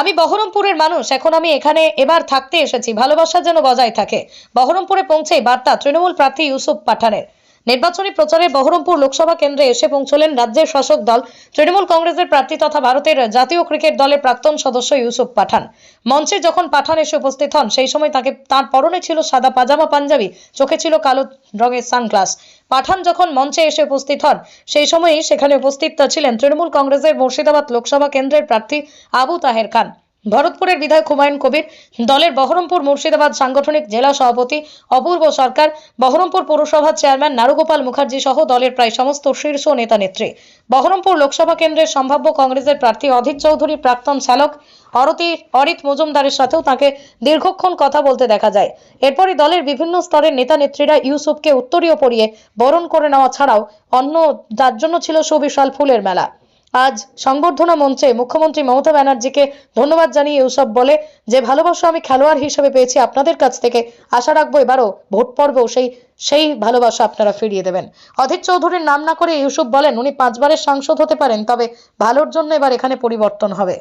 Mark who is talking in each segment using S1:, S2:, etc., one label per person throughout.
S1: আমি বহরমপুরের মানুষ, এখন আমি এখানে এবার থাকতে এসেছি। ভালোবাসা যেন বজায় থাকে। বহরমপুরে পৌঁছেই বার্তা তৃণমূল প্রার্থী ইউসুফ পাঠানের। নির্বাচনী প্রচারে বহরমপুর লোকসভা কেন্দ্রে এসে পৌঁছলেন রাজ্যের শাসক দল। তৃণমূল কংগ্রেসের প্রার্থী তথা ভারতের জাতীয় ক্রিকেট দলের প্রাক্তন সদস্য ইউসুফ পাঠান। মঞ্চে যখন পাঠান এসে উপস্থিত হন, সেই সময় তাকে তার পরনে ছিল সাদা পাজামা পাঞ্জাবি, চোখে ছিল কালো রঙের সানগ্লাস। পাঠান যখন মঞ্চে এসে উপস্থিত হন, সেই সময়ই সেখানে উপস্থিত ছিলেন তৃণমূল কংগ্রেসের মুর্শিদাবাদ লোকসভা কেন্দ্রের প্রার্থী আবু তাহের খান। ভরতপুরের বিধায়ক হুমায়ুন কবির, দলের বহরমপুর মুর্শিদাবাদ সাংগঠনিক জেলা সভাপতি অপূর্ব সরকার, বহরমপুর পৌরসভার চেয়ারম্যান নারুগোপাল মুখার্জি সহ দলের প্রায় সমস্ত শীর্ষ নেতা নেত্রী। বহরমপুর লোকসভা কেন্দ্রের সম্ভাব্য কংগ্রেসের প্রার্থী অধীর চৌধুরী প্রাক্তন চালক অরতি, অরিত মজুমদারের সাথেও তাকে দীর্ঘক্ষণ কথা বলতে দেখা যায়। এরপরই দলের বিভিন্ন স্তরের নেতা নেত্রীরা ইউসুফকে উত্তরীয় পরিয়ে বরণ করে নেওয়া ছাড়াও অন্য তার জন্য ছিল সুবিশাল ফুলের মেলা। আজ সংবর্ধনা মঞ্চে মুখ্যমন্ত্রী মমতা ব্যানার্জিকে ধন্যবাদ জানিয়ে এসব বলে যে ভালোবাসা আমি খেলোয়াড় হিসেবে পেয়েছি আপনাদের কাছ থেকে আশা রাখব এবারও ভোট পর্ব সেই সেই ভালোবাসা আপনারা ফিরিয়ে দেবেন অধীর চৌধুরীর নাম না করে ইউসুফ বলেন উনি পাঁচবারের সাংসদ হতে পারেন তবে ভালোর জন্য এবার এখানে পরিবর্তন হবে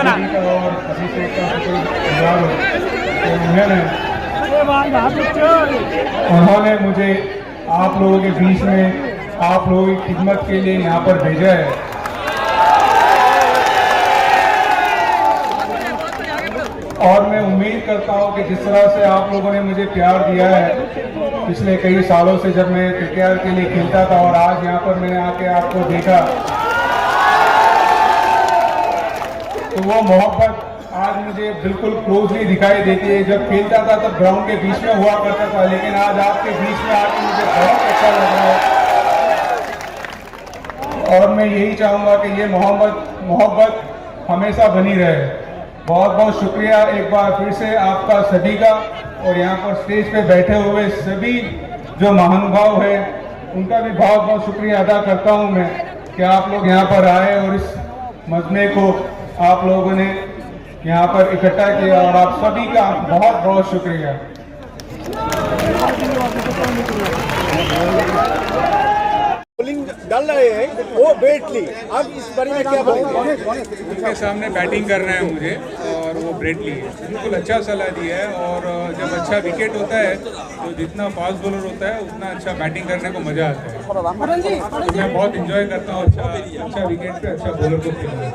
S2: না
S3: उन्होंने मुझे आप लोगों के बीच में आप लोगों की खिदमत के लिए यहाँ पर भेजा है। और मैं उम्मीद करता हूँ कि जिस तरह से आप लोगों ने मुझे प्यार दिया है, पिछले कई सालों से जब मैं क्रिकेट के लिए खेलता था और आज यहाँ पर मैंने आके आपको देखा तो वो मोहब्बत आज मुझे बिल्कुल क्लोजली दिखाई देती है। जब खेलता था तब ग्राउंड के बीच में हुआ करता था, लेकिन आज आपके बीच में आके मुझे बहुत अच्छा लग रहा है। और मैं यही चाहूँगा कि ये मोहब्बत मोहब्बत हमेशा बनी रहे। बहुत बहुत शुक्रिया एक बार फिर से आपका सभी का। और यहाँ पर स्टेज पे बैठे हुए सभी जो महानुभाव है, उनका भी बहुत बहुत शुक्रिया अदा करता हूँ मैं कि आप लोग यहाँ पर आए और इस मजमे को आप लोगों ने यहाँ पर इकट्ठा किया और आप सभी का बहुत बहुत शुक्रिया।
S4: बॉलिंग डाल रहे हैं वो वेट ली। अब इस बारे में क्या बोलेंगे?
S5: उनके सामने बैटिंग करना है मुझे और वो ब्रेडली है बिल्कुल अच्छा सलाह दिया है और जब अच्छा विकेट होता है तो जितना फास्ट बॉलर होता है उतना अच्छा बैटिंग करने को मज़ा आता है। तो मैं बहुत इंजॉय करता हूँ अच्छा अच्छा विकेट पे अच्छा बॉलर को खेलना